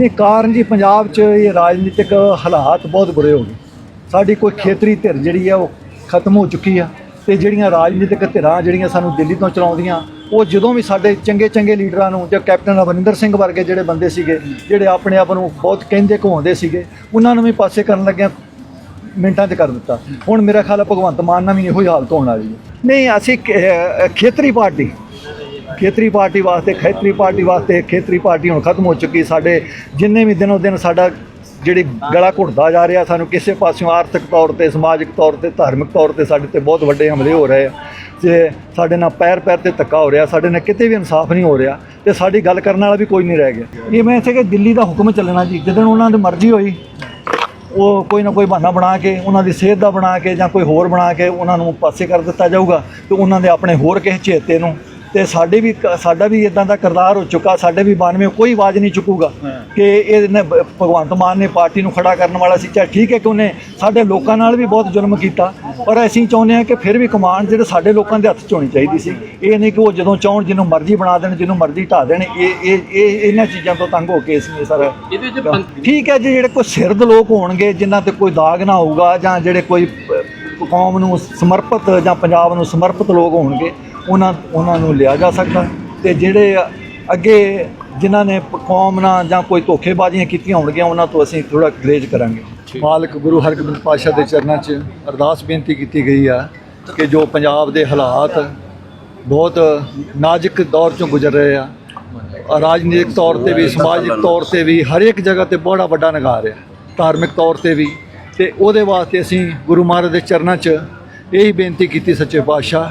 ਨਹੀਂ ਕਾਰਨ ਜੀ, ਪੰਜਾਬ 'ਚ ਇਹ ਰਾਜਨੀਤਿਕ ਹਾਲਾਤ ਬਹੁਤ ਬੁਰੇ ਹੋ ਗਏ। ਸਾਡੀ ਕੋਈ ਖੇਤਰੀ ਧਿਰ ਜਿਹੜੀ ਆ, ਉਹ ਖਤਮ ਹੋ ਚੁੱਕੀ ਆ ਤੇ ਜਿਹੜੀਆਂ ਰਾਜਨੀਤਿਕ ਧਿਰਾਂ ਜਿਹੜੀਆਂ ਸਾਨੂੰ ਦਿੱਲੀ ਤੋਂ ਚਲਾਉਂਦੀਆਂ, ਉਹ ਜਦੋਂ ਵੀ ਸਾਡੇ ਚੰਗੇ ਚੰਗੇ ਲੀਡਰਾਂ ਨੂੰ ਜਾਂ ਕੈਪਟਨ ਅਮਰਿੰਦਰ ਸਿੰਘ ਵਰਗੇ ਜਿਹੜੇ ਬੰਦੇ ਸੀਗੇ, ਜਿਹੜੇ ਆਪਣੇ ਆਪ ਨੂੰ ਬਹੁਤ ਕਹਿੰਦੇ ਕਹਾਉਂਦੇ ਸੀਗੇ, ਉਹਨਾਂ ਨੂੰ ਵੀ ਪਾਸੇ ਕਰਨ ਲੱਗਿਆ ਮਿੰਟਾਂ 'ਚ ਕਰ ਦਿੱਤਾ। ਹੁਣ ਮੇਰਾ ਖਿਆਲ ਹੈ ਭਗਵੰਤ ਮਾਨ ਨਾਲ ਵੀ ਇਹੋ ਹੀ ਹਾਲਤ ਹੋਣ ਵਾਲੀ ਹੈ। ਨਹੀਂ, ਅਸੀਂ ਖੇਤਰੀ ਪਾਰਟੀ ਖੇਤਰੀ ਪਾਰਟੀ ਵਾਸਤੇ, ਖੇਤਰੀ ਪਾਰਟੀ ਵਾਸਤੇ ਖੇਤਰੀ ਪਾਰਟੀ ਹੁਣ ਖਤਮ ਹੋ ਚੁੱਕੀ ਸਾਡੇ, ਜਿੰਨੇ ਵੀ ਦਿਨੋ ਦਿਨ ਸਾਡਾ ਜਿਹੜੀ ਗਲਾ ਘੁੱਟਦਾ ਜਾ ਰਿਹਾ, ਸਾਨੂੰ ਕਿਸੇ ਪਾਸਿਓਂ ਆਰਥਿਕ ਤੌਰ ਤੇ, ਸਮਾਜਿਕ ਤੌਰ ਤੇ, ਧਾਰਮਿਕ ਤੌਰ ਤੇ ਸਾਡੇ ਤੇ ਬਹੁਤ ਵੱਡੇ ਹਮਲੇ ਹੋ ਰਹੇ ਆ। ਤੇ ਸਾਡੇ ਨਾਲ ਪੈਰ ਪੈਰ ਤੇ ਧੱਕਾ ਹੋ ਰਿਹਾ, ਸਾਡੇ ਨਾਲ ਕਿਤੇ ਵੀ ਇਨਸਾਫ ਨਹੀਂ ਹੋ ਰਿਹਾ ਤੇ ਸਾਡੀ ਗੱਲ ਕਰਨ ਵਾਲਾ ਵੀ ਕੋਈ ਨਹੀਂ ਰਹਿ ਗਿਆ। ਇਹ ਮੈਂ ਇੱਥੇ ਕਿ ਦਿੱਲੀ ਦਾ ਹੁਕਮ ਚੱਲਣਾ ਜੀ, ਜਦੋਂ ਉਹਨਾਂ ਦੀ ਮਰਜ਼ੀ ਹੋਈ, ਉਹ ਕੋਈ ਨਾ ਕੋਈ ਬਹਾਨਾ ਬਣਾ ਕੇ, ਉਹਨਾਂ ਦੀ ਸਿਹਤ ਦਾ ਬਣਾ ਕੇ ਜਾਂ ਕੋਈ ਹੋਰ ਬਣਾ ਕੇ ਉਹਨਾਂ ਨੂੰ ਪਾਸੇ ਕਰ ਦਿੱਤਾ ਜਾਊਗਾ ਤੇ ਉਹਨਾਂ ਦੇ ਆਪਣੇ ਹੋਰ ਕਿਸੇ ਚੇਤੇ ਨੂੰ ਤੇ ਸਾਡੇ ਵੀ ਸਾਡਾ ਵੀ ਇਦਾਂ ਦਾ ਕਰਦਾਰ ਹੋ ਚੁੱਕਾ ਸਾਡੇ ਵੀ 92 ਕੋਈ ਆਵਾਜ਼ ਨਹੀਂ ਚੁੱਕੂਗਾ ਕਿ ਇਹਨੇ ਭਗਵੰਤ ਮਾਨ ਨੇ ਪਾਰਟੀ ਨੂੰ ਖੜਾ ਕਰਨ ਵਾਲਾ ਸੀ। ਚਾਹੇ ਠੀਕ ਹੈ ਕਿ ਉਹਨੇ ਸਾਡੇ ਲੋਕਾਂ ਨਾਲ ਵੀ ਬਹੁਤ ਜ਼ੁਲਮ ਕੀਤਾ ਪਰ ਅਸੀਂ ਚਾਹੁੰਦੇ ਹਾਂ ਕਿ ਫਿਰ ਵੀ ਕਮਾਂਡ ਜਿਹੜੇ ਸਾਡੇ ਲੋਕਾਂ ਦੇ ਹੱਥ 'ਚ ਹੋਣੀ ਚਾਹੀਦੀ ਸੀ। ਇਹ ਨਹੀਂ ਕਿ ਉਹ ਜਦੋਂ ਚਾਹਣ ਜਿਹਨੂੰ ਮਰਜ਼ੀ ਬਣਾ ਦੇਣ ਜਿਹਨੂੰ ਮਰਜ਼ੀ ਢਾ ਦੇਣ ਇਹ ਇਹ ਇਹ ਇਹਨਾਂ ਚੀਜ਼ਾਂ ਤੋਂ ਤੰਗ ਹੋ ਕੇ ਅਸੀਂ ਇਹ ਸਾਰਾ ਚ ਠੀਕ ਹੈ ਜੀ ਜਿਹੜੇ ਕੋਈ ਸਿਰਦ ਲੋਕ ਹੋਣਗੇ ਜਿਨ੍ਹਾਂ ਤੇ ਕੋਈ ਦਾਗ ਨਾ ਹੋਊਗਾ ਜਾਂ ਜਿਹੜੇ ਕੋਈ ਕੌਮ ਨੂੰ ਸਮਰਪਿਤ ਜਾਂ ਪੰਜਾਬ ਨੂੰ ਸਮਰਪਿਤ ਲੋਕ ਹੋਣਗੇ ਉਹਨਾਂ ਉਹਨਾਂ ਨੂੰ ਲਿਆ ਜਾ ਸਕਦਾ। ਤੇ ਜਿਹੜੇ ਅੱਗੇ ਜਿਨ੍ਹਾਂ ਨੇ ਕੌਮ ਨਾਲ ਜਾਂ ਕੋਈ ਧੋਖੇਬਾਜ਼ੀਆਂ ਕੀਤੀਆਂ ਹੋਣਗੀਆਂ ਉਹਨਾਂ ਤੋਂ ਅਸੀਂ ਥੋੜਾ ਗਰੇਜ ਕਰਾਂਗੇ। ਮਾਲਕ ਗੁਰੂ ਹਰਗੋਬਿੰਦ ਪਾਤਸ਼ਾਹ ਦੇ ਚਰਨਾਂ 'ਚ ਅਰਦਾਸ ਬੇਨਤੀ ਕੀਤੀ ਗਈ ਆ ਕਿ ਜੋ ਪੰਜਾਬ ਦੇ ਹਾਲਾਤ ਬਹੁਤ ਨਾਜ਼ੁਕ ਦੌਰ 'ਚੋਂ ਗੁਜ਼ਰ ਰਹੇ ਆ ਰਾਜਨੀਤਿਕ ਤੌਰ ਤੇ ਵੀ ਸਮਾਜਿਕ ਤੌਰ ਤੇ ਵੀ ਹਰ ਇੱਕ ਜਗ੍ਹਾ ਤੇ ਬੜਾ ਵੱਡਾ ਨਗਾਰ ਆ ਧਾਰਮਿਕ ਤੌਰ ਤੇ ਵੀ। ਤੇ ਉਹਦੇ ਵਾਸਤੇ ਅਸੀਂ ਗੁਰੂ ਮਹਾਰਾਜ ਦੇ ਚਰਨਾਂ 'ਚ ਇਹੀ ਬੇਨਤੀ ਕੀਤੀ ਸੱਚੇ ਪਾਤਸ਼ਾਹ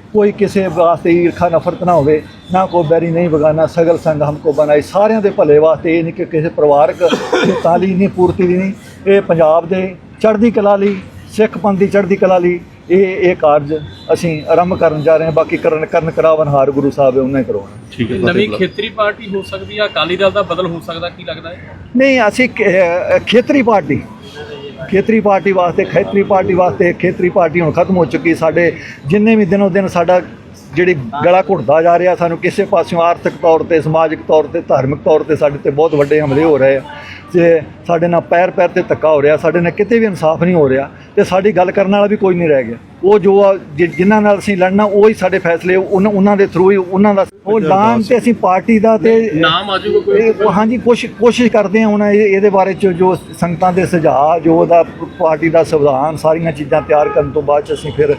ਕੋਈ ਕਿਸੇ ਵਾਸਤੇ ਈਰਖਾ ਨਫ਼ਰਤ ਨਾ ਹੋਵੇ ਨਾ ਕੋ ਬੈਰੀ ਨਹੀਂ ਬਗਾਨਾ ਸਗਲ ਸੰਗ ਹਮਕੋ ਬਣਾਈ। ਸਾਰਿਆਂ ਦੇ ਭਲੇ ਵਾਸਤੇ ਇਹ ਨਹੀਂ ਕਿ ਕਿਸੇ ਪਰਿਵਾਰਕ ਤਾਲੀ ਨਹੀਂ ਪੂਰਤੀ ਦੀ ਨਹੀਂ। ਇਹ ਪੰਜਾਬ ਦੇ ਚੜ੍ਹਦੀ ਕਲਾ ਲਈ ਸਿੱਖ ਪੰਥ ਦੀ ਚੜ੍ਹਦੀ ਕਲਾ ਲਈ ਇਹ ਇਹ ਕਾਰਜ ਅਸੀਂ ਆਰੰਭ ਕਰਨ ਜਾ ਰਹੇ ਹਾਂ। ਬਾਕੀ ਕਰਨ ਕਰਨ ਕਰਾਵਨ ਹਾਰ ਗੁਰੂ ਸਾਹਿਬ ਹੈ ਉਹਨੇ ਕਰਵਾਉਣਾ ਨਵੀਂ ਖੇਤਰੀ ਪਾਰਟੀ ਹੋ ਸਕਦੀ ਆ ਅਕਾਲੀ ਦਲ ਦਾ ਬਦਲ ਹੋ ਸਕਦਾ ਕੀ ਲੱਗਦਾ ਹੈ? ਨਹੀਂ ਅਸੀਂ ਖੇਤਰੀ ਪਾਰਟੀ। ਖੇਤਰੀ ਪਾਰਟੀ ਵਾਸਤੇ ਖੇਤਰੀ ਪਾਰਟੀ ਵਾਸਤੇ ਖੇਤਰੀ ਪਾਰਟੀ ਹੁਣ ਖਤਮ ਹੋ ਚੁੱਕੀ ਸਾਡੇ ਜਿੰਨੇ ਵੀ ਦਿਨੋ ਦਿਨ ਸਾਡਾ ਜਿਹੜੀ ਗਲਾ ਘੁੱਟਦਾ ਜਾ ਰਿਹਾ ਸਾਨੂੰ ਕਿਸੇ ਪਾਸਿਓਂ ਆਰਥਿਕ ਤੌਰ ਤੇ ਸਮਾਜਿਕ ਤੌਰ ਤੇ ਧਾਰਮਿਕ ਤੌਰ ਤੇ ਸਾਡੇ ਤੇ ਬਹੁਤ ਵੱਡੇ ਹਮਲੇ ਹੋ ਰਹੇ ਆ। ਤੇ ਸਾਡੇ ਨਾਲ ਪੈਰ ਪੈਰ ਤੇ ਧੱਕਾ ਹੋ ਰਿਹਾ ਸਾਡੇ ਨਾਲ ਕਿਤੇ ਵੀ ਇਨਸਾਫ ਨਹੀਂ ਹੋ ਰਿਹਾ ਤੇ ਸਾਡੀ ਗੱਲ ਕਰਨ ਵਾਲਾ ਵੀ ਕੋਈ ਨਹੀਂ ਰਹਿ ਗਿਆ। ਉਹ ਜੋ ਆ, ਜਿ- ਜਿਨ੍ਹਾਂ ਨਾਲ ਅਸੀਂ ਲੜਨਾ ਉਹ ਹੀ ਸਾਡੇ ਫੈਸਲੇ ਉਹਨਾਂ ਉਹਨਾਂ ਦੇ ਥਰੂ ਹੀ ਉਹਨਾਂ ਦਾ ਉਹ ਐਲਾਨ ਤੇ ਅਸੀਂ ਪਾਰਟੀ ਦਾ ਤੇ ਨਾਮ ਆ ਜਾਊਗਾ ਕੋਈ? ਹਾਂਜੀ ਕੋਸ਼ਿਸ਼ ਕੋਸ਼ਿਸ਼ ਕਰਦੇ ਹਾਂ ਹੁਣ ਇਹ- ਇਹਦੇ ਬਾਰੇ ਚ ਜੋ ਸੰਗਤਾਂ ਦੇ ਸੁਝਾਅ ਜੋ ਉਹਦਾ ਪਾਰਟੀ ਦਾ ਸੰਵਿਧਾਨ ਸਾਰੀਆਂ ਚੀਜ਼ਾਂ ਤਿਆਰ ਕਰਨ ਤੋਂ ਬਾਅਦ ਚ ਅਸੀਂ ਫਿਰ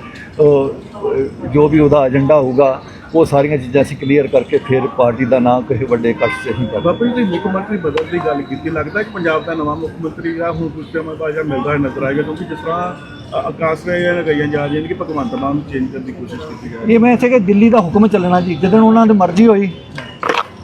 ਜੋ ਵੀ ਉਹਦਾ ਏਜੰਡਾ ਹੋਊਗਾ ਉਹ ਸਾਰੀਆਂ ਚੀਜ਼ਾਂ ਅਸੀਂ ਕਲੀਅਰ ਕਰਕੇ ਫਿਰ ਪਾਰਟੀ ਦਾ ਨਾਂ ਕਿਸੇ ਵੱਡੇ ਇਕੱਠ 'ਚ ਅਸੀਂ ਕਰਦੇ। ਬਾਬਾ ਜੀ ਤੁਸੀਂ ਮੁੱਖ ਮੰਤਰੀ ਬਦਲ ਦੀ ਗੱਲ ਕੀਤੀ ਲੱਗਦਾ ਕਿ ਪੰਜਾਬ ਦਾ ਨਵਾਂ ਮੁੱਖ ਮੰਤਰੀ ਆ ਹੁਣ ਕੁਝ ਟਾਈਮ ਬਾਅਦ ਜਿਹੜਾ ਮਿਲਦਾ ਨਜ਼ਰ ਆਏਗਾ ਕਿਉਂਕਿ ਜਿਸ ਤਰ੍ਹਾਂ ਆਕਾਸ਼ ਨੇ ਇਹ ਗਈਆਂ ਜਾ ਰਹੀਆਂ ਨੇ ਕਿ ਭਗਵੰਤ ਮਾਨ ਨੂੰ ਚੇਂਜ ਕਰਨ ਦੀ ਕੋਸ਼ਿਸ਼ ਕੀਤੀ ਜਾ ਰਹੀ ਇਹ ਮੈਂ ਇੱਥੇ ਕਿ ਦਿੱਲੀ ਦਾ ਹੁਕਮ ਚੱਲਣਾ ਜੀ ਜਦੋਂ ਉਹਨਾਂ ਦੀ ਮਰਜ਼ੀ ਹੋਈ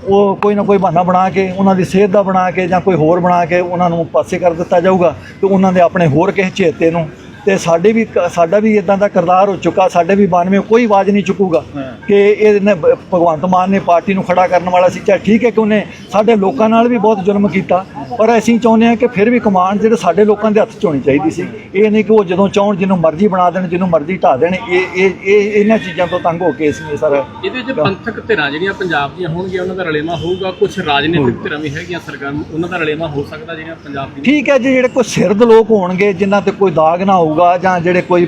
ਉਹ ਕੋਈ ਨਾ ਕੋਈ ਬਹਾਨਾ ਬਣਾ ਕੇ ਉਹਨਾਂ ਦੀ ਸਿਹਤ ਦਾ ਬਣਾ ਕੇ ਜਾਂ ਕੋਈ ਹੋਰ ਬਣਾ ਕੇ ਉਹਨਾਂ ਨੂੰ ਪਾਸੇ ਕਰ ਦਿੱਤਾ ਜਾਊਗਾ ਤੇ ਉਹਨਾਂ ਦੇ ਆਪਣੇ ਹੋਰ ਕਿਸੇ ਚੇਤੇ ਨੂੰ ਤੇ ਸਾਡੇ ਵੀ ਸਾਡਾ ਵੀ ਇਦਾਂ ਦਾ ਕਿਰਦਾਰ ਹੋ ਚੁੱਕਾ ਸਾਡੇ ਵੀ 92 ਕੋਈ ਆਵਾਜ਼ ਨਹੀਂ ਚੁੱਕੂਗਾ। ਕਿ ਇਹਨੇ ਭਗਵੰਤ ਮਾਨ ਨੇ ਪਾਰਟੀ ਨੂੰ ਖੜਾ ਕਰਨ ਵਾਲਾ ਸੀ ਚਾਹੇ ਠੀਕ ਹੈ ਕਿ ਉਹਨੇ ਸਾਡੇ ਲੋਕਾਂ ਨਾਲ ਵੀ ਬਹੁਤ ਜ਼ੁਲਮ ਕੀਤਾ ਪਰ ਅਸੀਂ ਚਾਹੁੰਦੇ ਹਾਂ ਕਿ ਫਿਰ ਵੀ ਕਮਾਂਡ ਜਿਹੜੇ ਸਾਡੇ ਲੋਕਾਂ ਦੇ ਹੱਥ 'ਚ ਹੋਣੀ ਚਾਹੀਦੀ ਸੀ ਇਹ ਨਹੀਂ ਕਿ ਉਹ ਜਦੋਂ ਚਾਹਣ ਜਿਹਨੂੰ ਮਰਜ਼ੀ ਬਣਾ ਦੇਣ ਜਿਹਨੂੰ ਮਰਜ਼ੀ ਢਾ ਦੇਣ ਇਹ ਇਹ ਇਹ ਇਹਨਾਂ ਚੀਜ਼ਾਂ ਤੋਂ ਤੰਗ ਹੋ ਕੇ ਅਸੀਂ ਸਾਰਾ। ਇਹਦੇ ਵਿੱਚ ਪੰਥਕ ਧਿਰਾਂ ਜਿਹੜੀਆਂ ਪੰਜਾਬ ਦੀਆਂ ਹੋਣਗੀਆਂ ਉਹਨਾਂ ਦਾ ਰਲੇਵਾ ਹੋਊਗਾ? ਕੁਝ ਰਾਜਨੀਤਿਕ ਧਿਰਾਂ ਵੀ ਹੈਗੀਆਂ ਸਰਕਾਰ ਉਹਨਾਂ ਦਾ ਰਲੇਵਾ ਹੋ ਸਕਦਾ ਜਿਹੜੀਆਂ ਪੰਜਾਬ ਦੀਆਂ? ਠੀਕ ਹੈ ਜੀ ਜਿਹੜੇ ਕੋਈ ਸਿਰਦ ਲੋਕ ਹੋਣਗੇ ਜਿਨ੍ਹਾਂ ਤੇ ਕੋਈ ਦਾਗ ਨਾ ਹੋਊਗਾ ਜਾਂ ਜਿਹੜੇ ਕੋਈ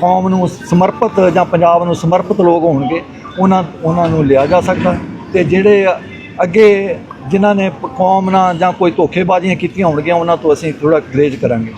ਕੌਮ ਨੂੰ ਸਮਰਪਿਤ ਜਾਂ ਪੰਜਾਬ ਨੂੰ ਸਮਰਪਿਤ ਲੋਕ ਹੋਣਗੇ ਉਹਨਾਂ ਉਹਨਾਂ ਨੂੰ ਲਿਆ ਜਾ ਸਕਦਾ। ਤੇ ਜਿਹੜੇ ਅੱਗੇ ਜਿਨ੍ਹਾਂ ਨੇ ਕੌਮ ਨਾਲ ਜਾਂ ਕੋਈ ਧੋਖੇਬਾਜ਼ੀਆਂ ਕੀਤੀਆਂ ਹੋਣਗੀਆਂ, ਉਹਨਾਂ ਤੋਂ ਅਸੀਂ ਥੋੜਾ ਗਰੇਜ ਕਰਾਂਗੇ।